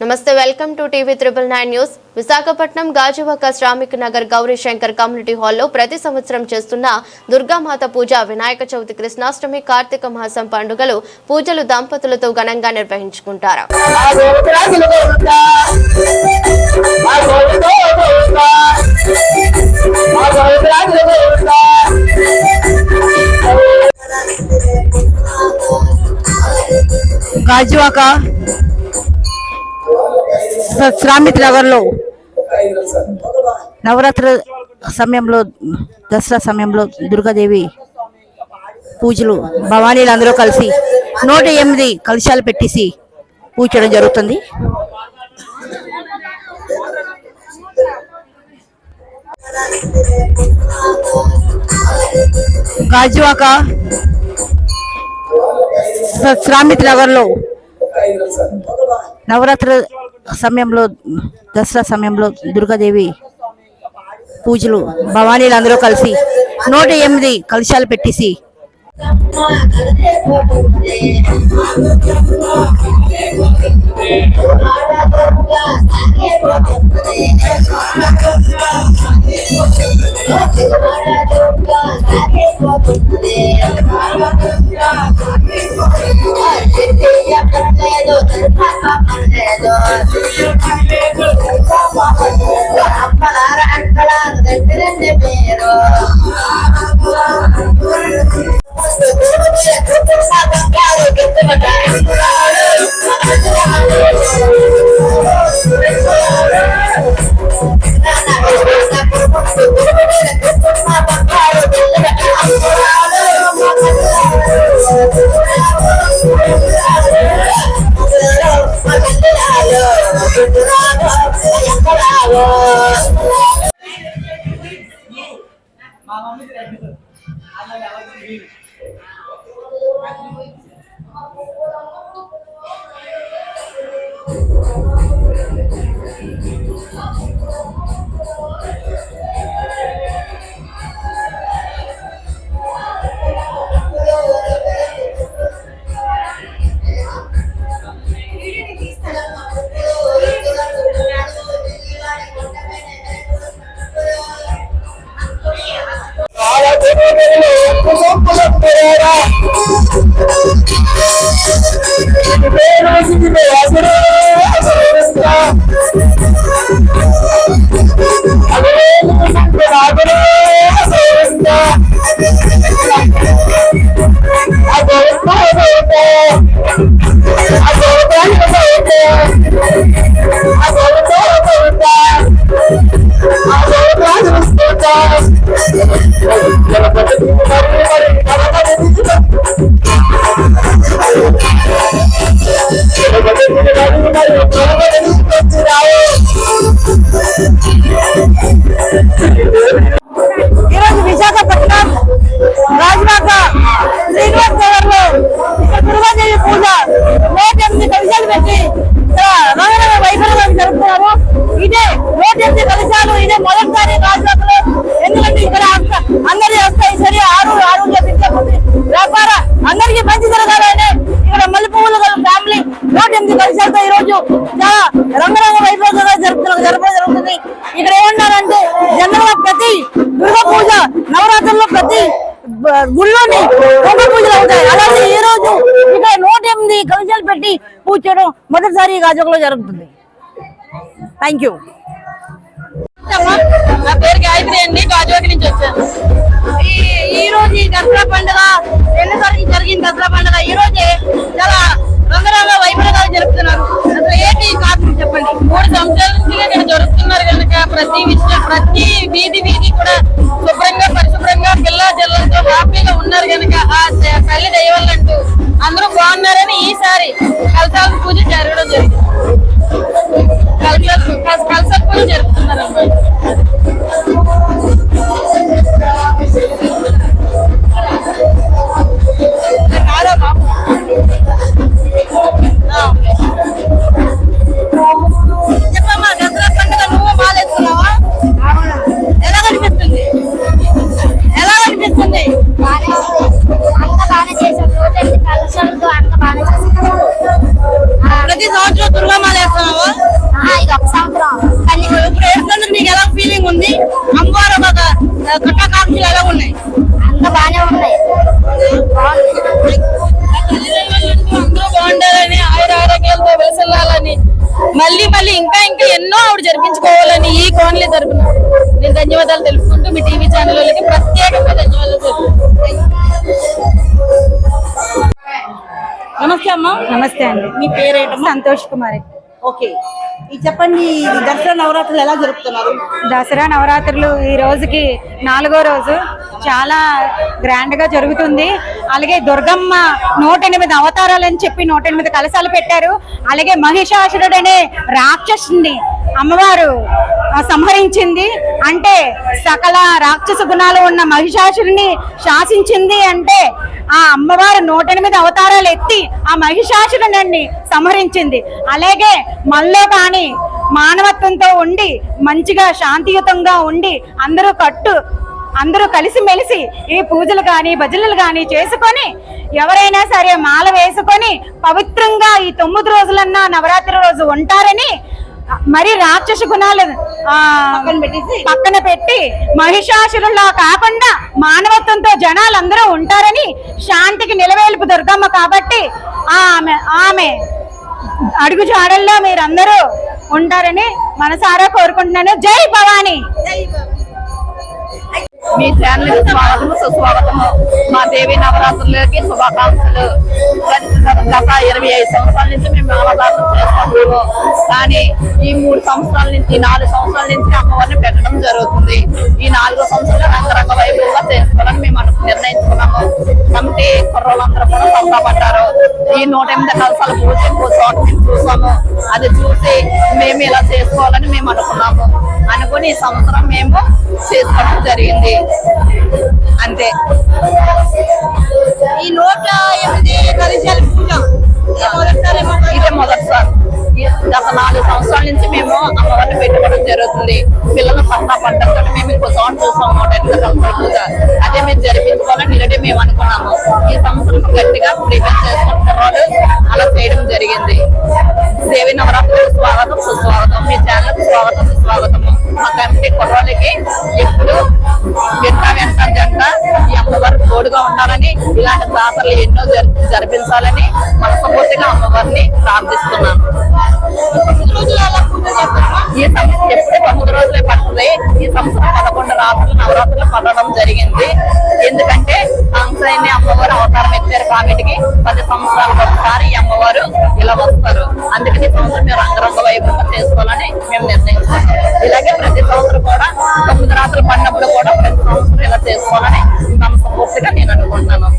నమస్తే welcome to TV triple nine news. Visakhapatnam Gajuwaka Shramik Nagar Gauri Shankar community హాల్లో ప్రతి సంవత్సరం చేస్తున్న దుర్గామాత పూజ వినాయక చవితి కృష్ణాష్టమి కార్తీక మాసం పండుగలు పూజలు దంపతులతో ఘనంగా నిర్వహించుకుంటారు. శ్రామిత్ నగర్లో నవరాత్రి సమయంలో దసరా సమయంలో దుర్గాదేవి పూజలు భవానీలు అందరూ కలిసి నూట ఎనిమిది కలశాలు పెట్టేసి పూజ చేయడం జరుగుతుంది. గాజువాక శ్రామిత్ నగర్లో నవరాత్రి సమయంలో దసరా సమయంలో దుర్గాదేవి పూజలు భవానీలు అందరూ కలిసి నూట ఎనిమిది కలశాలు పెట్టేసి அப்பனார அன்களாக திரண்டு பேரும் Thank you. పేరా పేరు సిగితే అసురు గోవిందా అదే Thank you. ప్రతి గుళ్ళోని దుర్గా పూజలు అవుతాయి అలాగే ఈ రోజు ఇక్కడ నూట ఎనిమిది కలశాలు పెట్టి పూజ చేయడం మొదటిసారి గాజుకలో జరుగుతుంది. థ్యాంక్ యూ నా పేరు గాయత్రి అండి. గాజువాక నుంచి వచ్చాను. ఈ ఈ రోజు ఈ దసరా పండుగ రెండుసార్లు జరిగిన దసరా పండుగ ఈ రోజే చాలా రంగరంగ వైభవంగా జరుపుతున్నారు. అసలు ఏంటి కారణం చెప్పండి? మూడు సంవత్సరాల నుంచి ఇక్కడ జరుపుతున్నారు కనుక ప్రతి విషయం ప్రతి వీధి వీధి కూడా శుభ్రంగా ఉన్నాయి అంత బాగానే ఉన్నాయి. ఆయుర ఆరోగ్యాలతో మళ్ళీ మళ్ళీ ఇంకా ఇంకా ఎన్నో ఆవిడ జరిపించుకోవాలని ఈ కోన్లే తరపున. నేను ధన్యవాదాలు తెలుపుకుంటూ మీ టీవీ ఛానల్ వాళ్ళకి ప్రత్యేకంగా ధన్యవాదాలు నమస్తే అమ్మా. నమస్తే అండి. మీ పేరేంటమ్మా? సంతోష్ కుమారి ఓకే. చెప్పండి దసరా నవరాత్రులు ఎలా జరుపుతున్నారు? దసరా నవరాత్రులు ఈ రోజుకి నాలుగో రోజు చాలా గ్రాండ్గా జరుగుతుంది. అలాగే దుర్గమ్మ నూట ఎనిమిది అవతారాలు అని చెప్పి నూట ఎనిమిది కలశాలు పెట్టారు. అలాగే మహిషాసురుడు అనే రాక్షసుని అమ్మవారు సంహరించింది. అంటే సకల రాక్షస గుణాలు ఉన్న మహిషాసురుని శాసించింది అంటే ఆ అమ్మవారు నూట ఎనిమిది అవతారాలు ఎత్తి ఆ మహిషాసురుని సంహరించింది. అలాగే మనలో కానీ మానవత్వంతో ఉండి మంచిగా శాంతియుతంగా ఉండి అందరూ కట్టు అందరూ కలిసిమెలిసి ఈ పూజలు కానీ భజనలు కానీ చేసుకొని ఎవరైనా సరే మాల వేసుకొని పవిత్రంగా ఈ తొమ్మిది రోజులన్నా నవరాత్రి రోజు ఉంటారని మరి రాక్షస గుణాలు ఆ పక్కన పెట్టి మహిషాసురులా కాకుండా మానవత్వంతో జనాలు అందరూ ఉంటారని శాంతికి నిలవేలుపు దుర్గమ్మ కాబట్టి ఆమె ఆమె అడుగు జాడల్లో మీరందరూ ఉంటారని మనసారా కోరుకుంటున్నాను. జై భవానీ! మీ ఛానల్కి స్వాగతము సుస్వాగతము మా దేవి నవరాత్రులకి శుభాకాంక్షలు. గత ఇరవై ఐదు సంవత్సరాల నుంచి మేము అన్నదానం చేస్తున్నాము. కానీ ఈ మూడు సంవత్సరాల నుంచి నాలుగు సంవత్సరాల నుంచి అమ్మవారిని పెట్టడం జరుగుతుంది. ఈ నాలుగో సంవత్సరాలు రంగరంగ వైభవంగా చేసుకోవాలని మేము నిర్ణయించుకున్నాము. కమిటీ కుర్రోళ్ళందరూ కూడా సంతాపడ్డారు ఈ నూట ఎనిమిది కలసాల పూజ ఇంకో చోట మేము చూసాము. అది చూసి మేము ఇలా చేసుకోవాలని మేము అనుకున్నాము. అనుకుని ఈ సంవత్సరం మేము చేసుకోవడం జరిగింది. అంతే. ఈ నూట మా పట్టా మేము ఇంకో సౌండ్ చూసాము అదే మేము జరిపించుకోవాలని ఇలాంటి మేము అనుకున్నాము ఈ సంవత్సరం గట్టిగా ప్రిపేర్ చేసుకుంటున్నారు అలా చేయడం జరిగింది దేవి నవరాత్రులు స్వాగతం సుస్వాగతం మీ ఛానల్ స్వాగతం సుస్వాగతము మా కమిటీ కుర్రాలకి ఎప్పుడు వెంట వెంట జంట ఈ అమ్మవారు తోడుగా ఉండాలని ఇలాంటి జాతరలు ఎన్నో జరిపించాలని మనస్ఫూర్తిగా అమ్మవారిని ప్రార్థిస్తున్నాను ఈ సంస్థ ఎప్పుడే పంతొమ్మిది రోజులే పడుతుంది. ఈ సంస్థ పదకొండు రాత్రులు నవరాత్రులు పడడం జరిగింది. ఎందుకంటే అంశైని అమ్మవారు అవతారం ఎత్తారు కాబట్టికి పది సంవత్సరాలకు ఒకసారి అమ్మవారు ఇలా వస్తారు. అందుకని సంవత్సరం మేము రంగరంగ వైభవంగా చేసుకోవాలని మేము నిర్ణయించుకున్నాం. ఇలాగే ప్రతి సంవత్సరం కూడా తొమ్మిది రాత్రులు పడినప్పుడు కూడా ప్రతి సంవత్సరం ఇలా చేసుకోవాలని మనస్ఫూర్తిగా నేను అనుకుంటున్నాను.